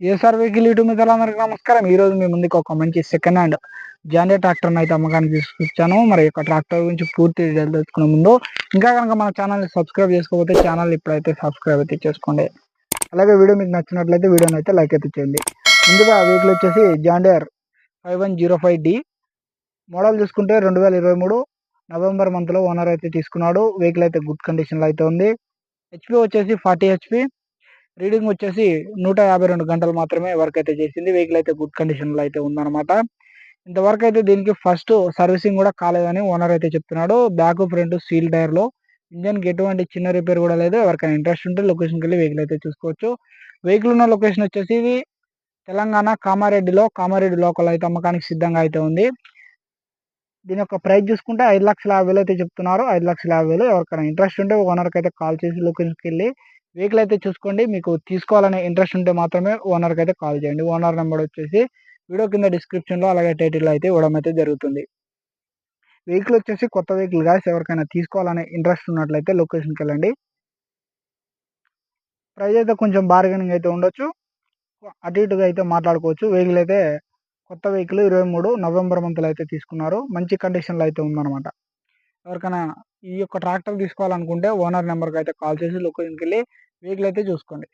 ఏసార్ vehicle YouTube మిత్రులందరికీ నమస్కారం. ఈ రోజు మీ ముందుకు ఒక మంచి సెకండ్ హ్యాండ్ జాండే ట్రాక్టర్ అయితే అమ్మకానికి తీసుకొచ్చాను. మరి యొక్క ట్రాక్టర్ గురించి పూర్తి డీటెయిల్ తెలుసుకునే ముందు ఇంకా కనుక మన ఛానల్ సబ్స్క్రైబ్ చేసుకోకపోతే ఛానల్ ఇప్పుడైతే సబ్స్క్రైబ్ అయితే చేసుకోండి. అలాగే వీడియో మీకు నచ్చినట్లయితే వీడియోని అయితే లైక్ అయితే చేయండి. ముందుగా వెహికల్ వచ్చేసి జాండేర్ five one zero five D model చూసుకుంటే రెండు వేల ఇరవై మూడు నవంబర్ మంత్లో ఓనర్ అయితే తీసుకున్నాడు. వెహికల్ అయితే గుడ్ కండిషన్లో అయితే ఉంది. హెచ్పి వచ్చేసి ఫార్టీ హెచ్పి రీడింగ్ వచ్చేసి నూట యాభై రెండు గంటలు మాత్రమే వర్క్ అయితే చేసింది. వెహికల్ అయితే గుడ్ కండిషన్లో అయితే ఉందన్నమాట. ఇంతవరకు అయితే దీనికి ఫస్ట్ సర్వీసింగ్ కూడా కాలేదని ఓనర్ అయితే చెప్తున్నాడు. బ్యాక్ ఫ్రంట్ సీల్ టైర్లో ఇంజన్కి ఎటువంటి చిన్న రిపేర్ కూడా లేదు. ఎవరికైనా ఇంట్రెస్ట్ ఉంటే లొకేషన్కి వెళ్ళి వెహికల్ అయితే చూసుకోవచ్చు. వెహికల్ ఉన్న లొకేషన్ వచ్చేసి ఇది తెలంగాణ కామారెడ్డిలో. కామారెడ్డి లోకల్ అయితే అమ్మకానికి సిద్ధంగా అయితే ఉంది. దీని యొక్క ప్రైస్ చూసుకుంటే ఐదు లక్షల యాభై వేలు అయితే చెప్తున్నారు. ఐదు లక్షల యాభై వేలు. ఎవరికైనా ఇంట్రెస్ట్ ఉంటే ఓనర్కి అయితే కాల్ చేసి లొకేషన్కి వెళ్ళి వెహికల్ అయితే చూసుకోండి. మీకు తీసుకోవాలనే ఇంట్రెస్ట్ ఉంటే మాత్రమే ఓనర్కి అయితే కాల్ చేయండి. ఓనర్ నెంబర్ వచ్చేసి వీడియో కింద డిస్క్రిప్షన్లో అలాగే టైటిల్లో అయితే ఇవ్వడం అయితే జరుగుతుంది. వెహికల్ వచ్చేసి కొత్త వెహికల్ గాయస్. ఎవరికైనా తీసుకోవాలనే ఇంట్రెస్ట్ ఉన్నట్లయితే లొకేషన్కి వెళ్ళండి. ప్రైస్ అయితే కొంచెం బార్గెనింగ్ అయితే ఉండొచ్చు. అటు ఇటుగా అయితే మాట్లాడుకోవచ్చు. వెహికల్ అయితే కొత్త వెహికల్ ఇరవై మూడు నవంబర్ మంత్లో అయితే తీసుకున్నారు. మంచి కండిషన్లో అయితే ఉందన్నమాట. ఎవరికైనా ఈ యొక్క ట్రాక్టర్ తీసుకోవాలనుకుంటే ఓనర్ నెంబర్కి అయితే కాల్ చేసి లొకేషన్కి వెళ్ళి వెహికల్ అయితే చూసుకోండి.